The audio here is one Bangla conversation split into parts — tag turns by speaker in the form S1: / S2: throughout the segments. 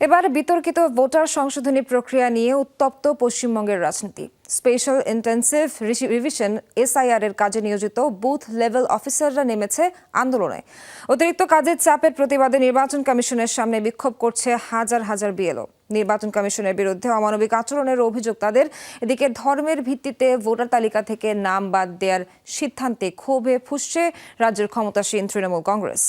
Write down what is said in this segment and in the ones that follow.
S1: এবার বিতর্কিত ভোটার সংশোধনী প্রক্রিয়া নিয়ে উত্তপ্ত পশ্চিমবঙ্গের রাজনীতি। স্পেশাল ইন্টেন্সিভ রিভিশন এসআইআর এর কাজে নিয়োজিত বুথ লেভেল অফিসাররা নেমেছে আন্দোলনে। অতিরিক্ত কাজের চাপের প্রতিবাদে নির্বাচন কমিশনের সামনে বিক্ষোভ করছে হাজার হাজার বিএলও। নির্বাচন কমিশনের বিরুদ্ধে অমানবিক আচরণের অভিযোগ তাদের। এদিকে ধর্মের ভিত্তিতে ভোটার তালিকা থেকে নাম বাদ দেওয়ার সিদ্ধান্তে ক্ষোভে ফুসছে রাজ্যের ক্ষমতাসীন তৃণমূল কংগ্রেস।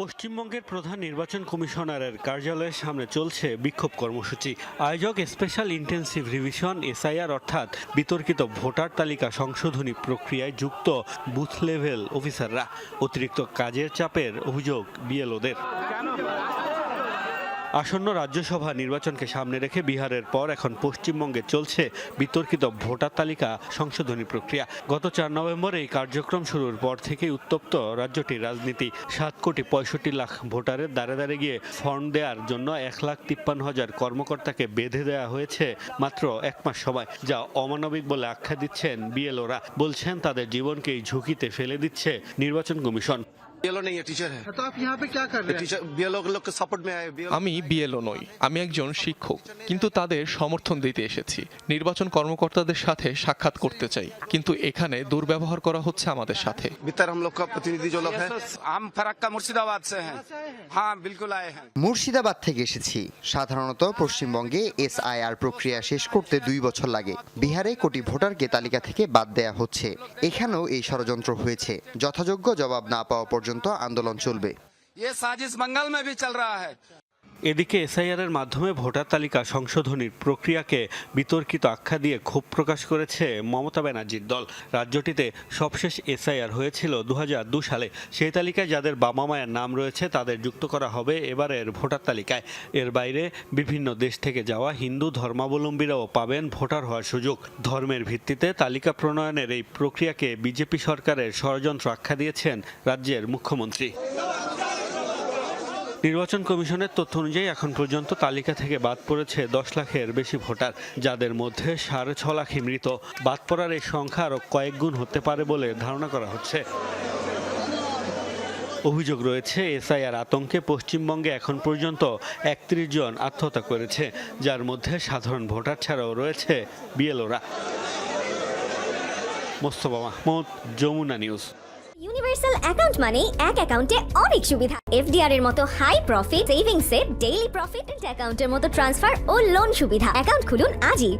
S2: পশ্চিমবঙ্গের প্রধান নির্বাচন কমিশনারের কার্যালয়ের সামনে চলছে বিক্ষোভ কর্মসূচি। আয়োজক স্পেশাল ইন্টেন্সিভ রিভিশন, এসআইআর অর্থাৎ বিতর্কিত ভোটার তালিকা সংশোধনী প্রক্রিয়ায় যুক্ত বুথ লেভেল অফিসাররা। অতিরিক্ত কাজের চাপের অভিযোগ বিএলওদের। আসন্ন রাজ্যসভা নির্বাচনকে সামনে রেখে বিহারের পর এখন পশ্চিমবঙ্গে চলছে বিতর্কিত ভোটার তালিকা সংশোধনী প্রক্রিয়া। গত চার নভেম্বর এই কার্যক্রম শুরুর পর থেকেই উত্তপ্ত রাজ্যটির রাজনীতি। সাত কোটি পঁয়ষট্টি লাখ ভোটারের দ্বারে দ্বারে গিয়ে ফর্ম দেওয়ার জন্য এক লাখ তিপ্পান্ন হাজার কর্মকর্তাকে বেঁধে দেওয়া হয়েছে মাত্র এক মাস সময়, যা অমানবিক বলে আখ্যা দিচ্ছেন বিএলওরা। বলছেন, তাদের জীবনকেই ঝুঁকিতে ফেলে দিচ্ছে নির্বাচন কমিশন।
S3: আমি বিএলও নই আমি একজন শিক্ষক কিন্তু তাদের সমর্থন দিতে এসেছি। নির্বাচন কর্মকর্তাদের সাথে সাক্ষাৎ করতে চাই কিন্তু এখানে দুর্ব্যবহার করা হচ্ছে আমাদের সাথে।
S4: মুর্শিদাবাদ থেকে এসেছি। সাধারণত পশ্চিমবঙ্গে এস প্রক্রিয়া শেষ করতে দুই বছর লাগে। বিহারে কোটি ভোটারকে তালিকা থেকে বাদ দেয়া হচ্ছে। এখানেও এই ষড়যন্ত্র হয়েছে। যথাযোগ্য জবাব না পাওয়া পর্যন্ত আন্দোলন চলবে
S5: ये साजिश मंगल में भी चल रहा है
S2: এদিকে এসআইআর এর মাধ্যমে ভোটার তালিকা সংশোধনীর প্রক্রিয়াকে বিতর্কিত আখ্যা দিয়ে ক্ষোভ প্রকাশ করেছে মমতা ব্যানার্জির দল। রাজ্যটিতে সবশেষ এসআইআর হয়েছিল দু সালে। সেই তালিকায় যাদের বাবা মায়ের নাম রয়েছে, তাদের যুক্ত করা হবে এবারের ভোটার তালিকায়। এর বাইরে বিভিন্ন দেশ থেকে যাওয়া হিন্দু ধর্মাবলম্বীরাও পাবেন ভোটার হওয়ার সুযোগ। ধর্মের ভিত্তিতে তালিকা প্রণয়নের এই প্রক্রিয়াকে বিজেপি সরকারের ষড়যন্ত্র আখ্যা দিয়েছেন রাজ্যের মুখ্যমন্ত্রী। নির্বাচন কমিশনের তথ্য অনুযায়ী এখন পর্যন্ত তালিকা থেকে বাদ পড়েছে দশ লাখের বেশি ভোটার, যাদের মধ্যে সাড়ে ছ লাখই মৃত। বাদ পড়ার এই সংখ্যা আরও কয়েক গুণ হতে পারে বলে ধারণা করা হচ্ছে। অভিযোগ রয়েছে, এসআইআর আতঙ্কে পশ্চিমবঙ্গে এখন পর্যন্ত একত্রিশ জন আত্মহত্যা করেছে, যার মধ্যে সাধারণ ভোটার ছাড়াও রয়েছে বিএলওরা। Mostafa Mahmud, Jamuna news.
S6: Universal account মানে এক অ্যাকাউন্টে অনেক সুবিধা। এফডিআর এর মতো হাই প্রফিট সেভিংসে ডেইলি প্রফিট অ্যাকাউন্টের মতো ট্রান্সফার ও লোন সুবিধা। অ্যাকাউন্ট খুলুন আজই।